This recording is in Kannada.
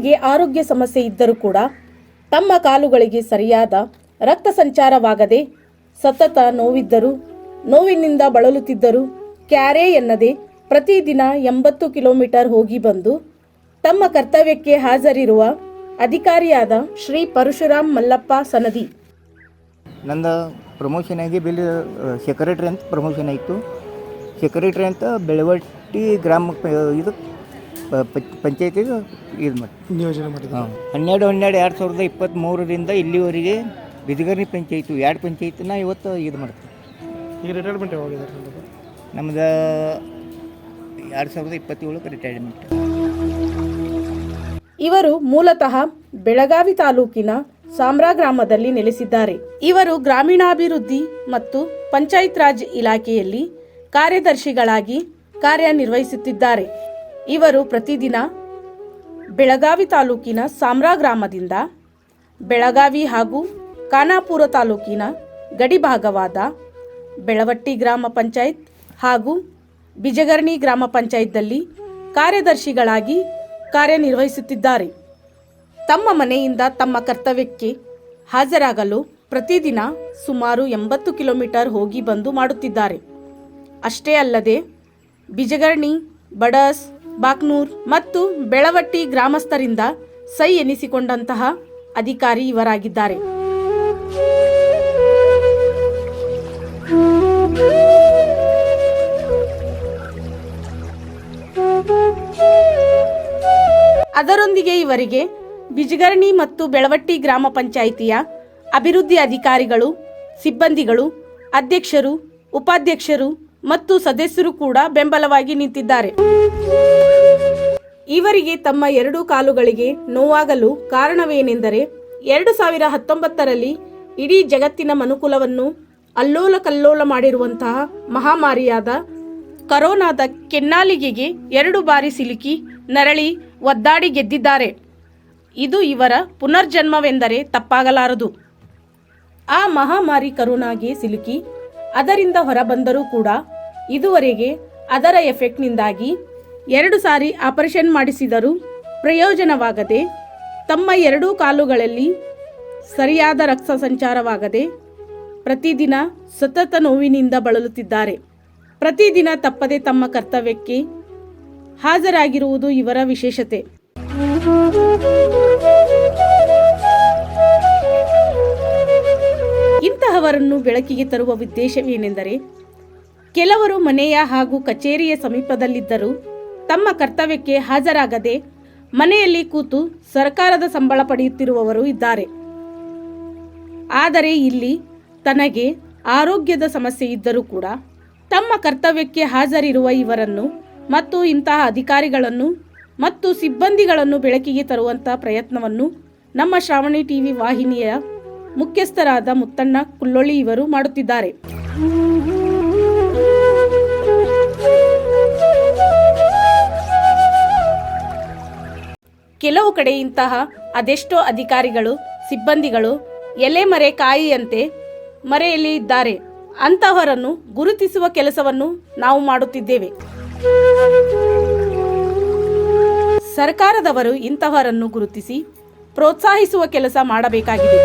ನಿಮಗೆ ಆರೋಗ್ಯ ಸಮಸ್ಯೆ ಇದ್ದರೂ ಕೂಡ ತಮ್ಮ ಕಾಲುಗಳಿಗೆ ಸರಿಯಾದ ರಕ್ತ ಸಂಚಾರವಾಗದೆ ಸತತ ನೋವಿದ್ದರೂ, ನೋವಿನಿಂದ ಬಳಲುತ್ತಿದ್ದರು ಕ್ಯಾರೆ ಎನ್ನದೆ ಪ್ರತಿದಿನ ಎಂಬತ್ತು ಕಿಲೋಮೀಟರ್ ಹೋಗಿ ಬಂದು ತಮ್ಮ ಕರ್ತವ್ಯಕ್ಕೆ ಹಾಜರಿರುವ ಅಧಿಕಾರಿಯಾದ ಶ್ರೀ ಪರಶುರಾಮ್ ಮಲ್ಲಪ್ಪ ಸನದಿ. ನನ್ನ ಪ್ರಮೋಷನ್ ಆಗಿ ಬಿಲ್ ಸೆಕ್ರೆಟ್ರಿ ಅಂತ ಪ್ರಮೋಷನ್ ಆಯಿತು. ಸೆಕ್ರೆಟ್ರಿ ಅಂತ ಬೆಳವಟ್ಟಿ ಗ್ರಾಮ, ಇದು ಪಂಚಾಯತಿಗೆ ಇದು ಮಾಡಿ. ನಿಯೋಜನೆ ಮಾಡಿದ್ರು ಹಾಂ. ಹನ್ನೆರಡು ಹನ್ನೆರಡು ಎರಡು ಸಾವಿರದ ಇಪ್ಪತ್ತ್ಮೂರರಿಂದ ಇಲ್ಲಿವರೆಗೆ ಬಿದಗರ್ನಿ ಪಂಚಾಯಿತು ಎರಡು ಪಂಚಾಯತಿನ ಇವತ್ತು ಇದು ಮಾಡ್ತೀವಿ ಈಗ ರಿಟೈರ್ಮೆಂಟ್ ಯಾವಾಗಿದ್ದಾರೆ ನಮ್ದು ಎರಡು ಸಾವಿರದ ಇಪ್ಪತ್ತೇಳಕ್ಕೆ ರಿಟೈರ್ಮೆಂಟ್ ಇವರು ಮೂಲತಃ ಬೆಳಗಾವಿ ತಾಲೂಕಿನ ಸಾಮ್ರಾ ಗ್ರಾಮದಲ್ಲಿ ನೆಲೆಸಿದ್ದಾರೆ. ಇವರು ಗ್ರಾಮೀಣಾಭಿವೃದ್ಧಿ ಮತ್ತು ಪಂಚಾಯತ್ ರಾಜ್ ಇಲಾಖೆಯಲ್ಲಿ ಕಾರ್ಯದರ್ಶಿಗಳಾಗಿ ಕಾರ್ಯನಿರ್ವಹಿಸುತ್ತಿದ್ದಾರೆ. ಇವರು ಪ್ರತಿದಿನ ಬೆಳಗಾವಿ ತಾಲೂಕಿನ ಸಾಮ್ರಾ ಗ್ರಾಮದಿಂದ ಬೆಳಗಾವಿ ಹಾಗೂ ಖಾನಾಪುರ ತಾಲೂಕಿನ ಗಡಿಭಾಗವಾದ ಬೆಳವಟ್ಟಿ ಗ್ರಾಮ ಪಂಚಾಯತ್ ಹಾಗೂ ಬಿಜಗರ್ಣಿ ಗ್ರಾಮ ಪಂಚಾಯತ್ನಲ್ಲಿ ಕಾರ್ಯದರ್ಶಿಗಳಾಗಿ ಕಾರ್ಯನಿರ್ವಹಿಸುತ್ತಿದ್ದಾರೆ. ತಮ್ಮ ಮನೆಯಿಂದ ತಮ್ಮ ಕರ್ತವ್ಯಕ್ಕೆ ಹಾಜರಾಗಲು ಪ್ರತಿದಿನ ಸುಮಾರು ಎಂಬತ್ತು ಕಿಲೋಮೀಟರ್ ಹೋಗಿ ಬಂದು ಮಾಡುತ್ತಿದ್ದಾರೆ. ಅಷ್ಟೇ ಅಲ್ಲದೆ ಬಿಜಗರ್ಣಿ, ಬಡಸ್ ಬಾಕ್ನೂರ್ ಮತ್ತು ಬೆಳವಟ್ಟಿ ಗ್ರಾಮಸ್ಥರಿಂದ ಸೈ ಎನಿಸಿಕೊಂಡಂತಹ ಅಧಿಕಾರಿ ಇವರಾಗಿದ್ದಾರೆ. ಅದರೊಂದಿಗೆ ಇವರಿಗೆ ಬಿಜಗರ್ಣಿ ಮತ್ತು ಬೆಳವಟ್ಟಿ ಗ್ರಾಮ ಪಂಚಾಯಿತಿಯ ಅಭಿವೃದ್ಧಿ ಅಧಿಕಾರಿಗಳು, ಸಿಬ್ಬಂದಿಗಳು, ಅಧ್ಯಕ್ಷರು, ಉಪಾಧ್ಯಕ್ಷರು ಮತ್ತು ಸದಸ್ಯರು ಕೂಡ ಬೆಂಬಲವಾಗಿ ನಿಂತಿದ್ದಾರೆ. ಇವರಿಗೆ ತಮ್ಮ ಎರಡೂ ಕಾಲುಗಳಿಗೆ ನೋವಾಗಲು ಕಾರಣವೇನೆಂದರೆ ಎರಡು ಸಾವಿರ ಹತ್ತೊಂಬತ್ತರಲ್ಲಿ ಇಡೀ ಜಗತ್ತಿನ ಮನುಕುಲವನ್ನು ಅಲ್ಲೋಲ ಕಲ್ಲೋಲ ಮಾಡಿರುವಂತಹ ಮಹಾಮಾರಿಯಾದ ಕರೋನಾದ ಕೆನ್ನಾಲಿಗೆಗೆ ಎರಡು ಬಾರಿ ಸಿಲುಕಿ ನರಳಿ ಒದ್ದಾಡಿ ಗೆದ್ದಿದ್ದಾರೆ. ಇದು ಇವರ ಪುನರ್ಜನ್ಮವೆಂದರೆ ತಪ್ಪಾಗಲಾರದು. ಆ ಮಹಾಮಾರಿ ಕರೋನಾಗೆ ಸಿಲುಕಿ ಅದರಿಂದ ಹೊರಬಂದರೂ ಕೂಡ ಇದುವರೆಗೆ ಅದರ ಎಫೆಕ್ಟ್ನಿಂದಾಗಿ ಎರಡು ಸಾರಿ ಆಪರೇಷನ್ ಮಾಡಿಸಿದರೂ ಪ್ರಯೋಜನವಾಗದೆ ತಮ್ಮ ಎರಡೂ ಕಾಲುಗಳಲ್ಲಿ ಸರಿಯಾದ ರಕ್ತ ಸಂಚಾರವಾಗದೆ ಪ್ರತಿದಿನ ಸತತ ನೋವಿನಿಂದ ಬಳಲುತ್ತಿದ್ದಾರೆ. ಪ್ರತಿದಿನ ತಪ್ಪದೆ ತಮ್ಮ ಕರ್ತವ್ಯಕ್ಕೆ ಹಾಜರಾಗಿರುವುದು ಇವರ ವಿಶೇಷತೆ. ಇಂತಹವರನ್ನು ಬೆಳಕಿಗೆ ತರುವ ಉದ್ದೇಶವೇನೆಂದರೆ ಕೆಲವರು ಮನೆಯ ಹಾಗೂ ಕಚೇರಿಯ ಸಮೀಪದಲ್ಲಿದ್ದರೂ ತಮ್ಮ ಕರ್ತವ್ಯಕ್ಕೆ ಹಾಜರಾಗದೆ ಮನೆಯಲ್ಲಿ ಕೂತು ಸರ್ಕಾರದ ಸಂಬಳ ಪಡೆಯುತ್ತಿರುವವರು ಇದ್ದಾರೆ. ಆದರೆ ಇಲ್ಲಿ ತನಗೆ ಆರೋಗ್ಯದ ಸಮಸ್ಯೆ ಇದ್ದರೂ ಕೂಡ ತಮ್ಮ ಕರ್ತವ್ಯಕ್ಕೆ ಹಾಜರಿರುವ ಇವರನ್ನು ಮತ್ತು ಇಂತಹ ಅಧಿಕಾರಿಗಳನ್ನು ಮತ್ತು ಸಿಬ್ಬಂದಿಗಳನ್ನು ಬೆಳಕಿಗೆ ತರುವಂಥ ಪ್ರಯತ್ನವನ್ನು ನಮ್ಮ ಶ್ರಾವಣಿ ಟಿವಿ ವಾಹಿನಿಯ ಮುಖ್ಯಸ್ಥರಾದ ಮುತ್ತಣ್ಣ ಕುಲ್ಲೊಳ್ಳಿ ಇವರು ಮಾಡುತ್ತಿದ್ದಾರೆ. ಕೆಲವು ಕಡೆ ಇಂತಹ ಅದೆಷ್ಟೋ ಅಧಿಕಾರಿಗಳು, ಸಿಬ್ಬಂದಿಗಳು ಎಲೆ ಮರೆ ಕಾಯಿಯಂತೆ ಮರೆಯಲ್ಲಿ ಇದ್ದಾರೆ. ಅಂತಹವರನ್ನು ಗುರುತಿಸುವ ಕೆಲಸವನ್ನು ನಾವು ಮಾಡುತ್ತಿದ್ದೇವೆ. ಸರ್ಕಾರದವರು ಇಂತಹವರನ್ನು ಗುರುತಿಸಿ ಪ್ರೋತ್ಸಾಹಿಸುವ ಕೆಲಸ ಮಾಡಬೇಕಾಗಿದೆ.